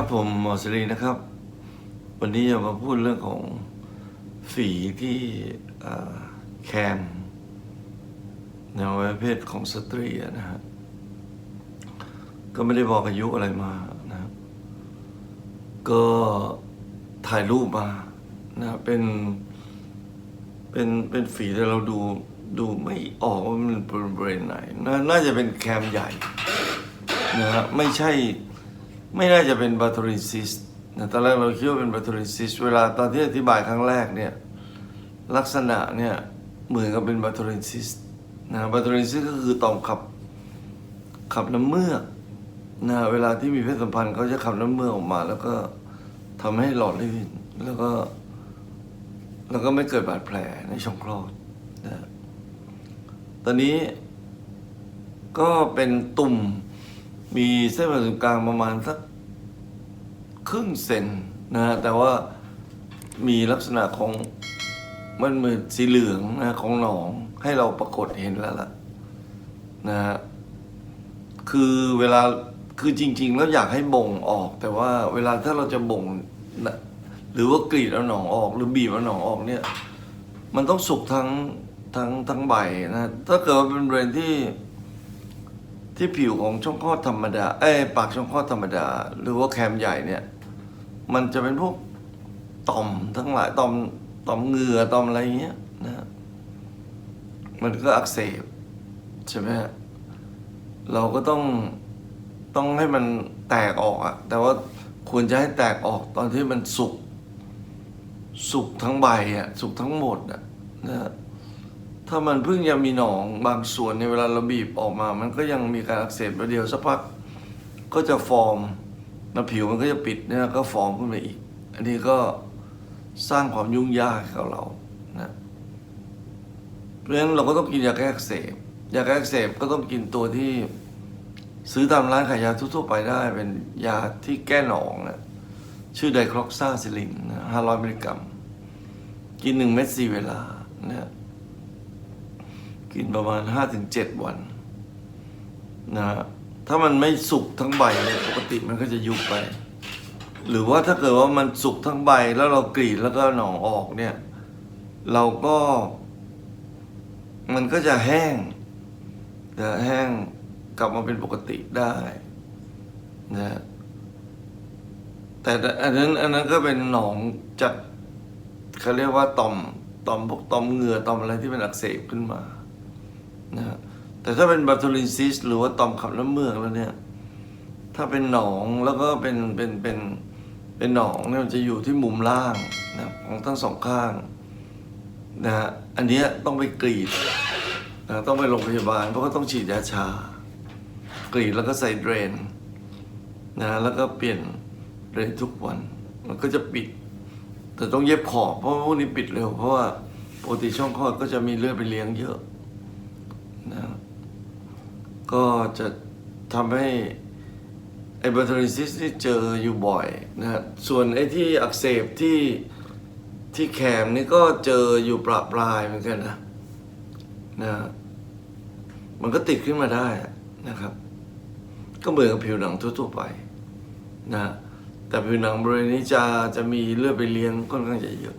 ครับผมหมอสรีนะครับ วันนี้จะมาพูดเรื่องของฝีที่แคมในวัยวะเพศของสตรีนะฮะก็ไม่ได้บอกอายุอะไรมานะครับก็ถ่ายรูปมานะเป็นเป็นเป็นฝีแต่เราดูดูไม่ออกว่ามันเป็นบริเวณไหนนน่าจะเป็นแคมใหญ่นะฮะไม่ใช่ ไม่น่าจะเป็นบาโทรินซิสนะตอนแรกเราคิดว่าเป็นบาโทรินซิสเวลาตอนที่อธิบายครั้งแรกเนี่ยลักษณะเนี่ยเหมือนกับเป็นบาโทรินซิสนะบาโทรินซิสก็คือต่อมขับขับน้ำเมือกนะเวลาที่มีเพศสัมพันธ์เขาจะขับน้ำเมือกออกมา แล้วก็ทำให้หลอดลื่นแล้วก็ แล้วก็ไม่เกิดบาดแผลในช่องคลอดนะตอนนี้ก็เป็นตุ่มมีเส้นผ่าศูนย์กลางประมาณสัก ครึ่งเซนนะฮะแต่ว่ามีลักษณะของมันเหมือนสีเหลืองนะของหนองให้เราปรากฏเห็นแล้วล่ะนะฮะคือเวลาคือจริง ๆ แล้วอยากให้บ่งออก แต่ว่าเวลาถ้าเราจะบ่งนะหรือว่ากรีดเอาหนองออก หรือบีบเอาหนองออกเนี่ย มันต้องสุกทั้งทั้งทั้งใบนะถ้าเกิดว่าเป็นบริเวณที่ที่ผิวของช่องคลอดธรรมดาเอ้ปากช่องคลอดธรรมดา หรือว่าแคมใหญ่เนี่ย มันจะเป็นพวกต่อมทั้งหลายต่อมต่อมเหงื่อต่อมอะไรเงี้ยนะฮะมันก็อักเสบใช่ไหมฮะเราก็ต้องต้องให้มันแตกออกอะแต่ว่าควรจะให้แตกออกตอนที่มันสุกสุกทั้งใบอะสุกทั้งหมดอะนะฮะถ้ามันเพิ่งยังมีหนองบางส่วนในเวลาเราบีบออกมา มันก็ยังมีการอักเสบประเดียวสักพักก็จะฟอร์ม แล้วผิวมันก็จะปิดเนี่ยก็ฟอร์มขึ้นมาอีก อันนี้ก็สร้างความยุ่งยากให้กับเรานะเพราะฉะนั้นเราก็ต้องกินยาแก้อักเสบยาแก้อักเสบก็ต้องกินตัวที่ซื้อตามร้านขายยาทั่วๆไปได้ เป็นยาที่แก้หนองนะชื่อไดคลอกซาซิลินห้าร้อยมิลลิกรัม กินหนึ่งเม็ดสี่เวลานะกินประมาณห้าถึงเจ็ดวันนะฮะ ถ้ามันไม่สุกทั้งใบเนี่ยปกติมันก็จะยุบไป หรือว่าถ้าเกิดว่ามันสุกทั้งใบแล้วเรากรีดแล้วก็หนองออกเนี่ย เราก็ มันก็จะแห้งจะแห้งกลับมาเป็นปกติได้นะแต่อันนั้นอันนั้นก็เป็นหนองจากเขาเรียกว่าต่อมต่อมพวกต่อมเหงื่อต่อมอะไรที่เป็นอักเสบขึ้นมานะฮะ แต่ถ้าเป็นบาโทลินซิสหรือว่าต่อมขับน้ำเมือกแล้วเนี่ย ถ้าเป็นหนองแล้วก็เป็นเป็นเป็นเป็นหนองเนี่ยมันจะอยู่ที่มุมล่างนะของทั้งสองข้างนะฮะอันนี้ต้องไปกรีดนะต้องไปโรงพยาบาลเพราะก็ต้องฉีดยาชา กรีดแล้วก็ใส่เดรนนะแล้วก็เปลี่ยนเดรนทุกวัน มันก็จะปิด แต่ต้องเย็บขอบเพราะว่าพวกนี้ปิดเร็ว เพราะว่าปกติช่องคลอดก็จะมีเลือดไปเลี้ยงเยอะนะ ก็จะทำให้ไอ้บาทริซิสที่เจออยู่บ่อยนะฮะส่วนไอ้ที่อักเสบที่ที่แขมนี่ก็เจออยู่ปราปรายเหมือนกันนะนะมันก็ติดขึ้นมาได้นะครับ ก็เหมือนกับผิวหนังทั่วๆไปนะแต่ผิวหนังบริเวณนี้จะจะมีเลือดไปเลี้ยงค่อนข้างจะเยอะ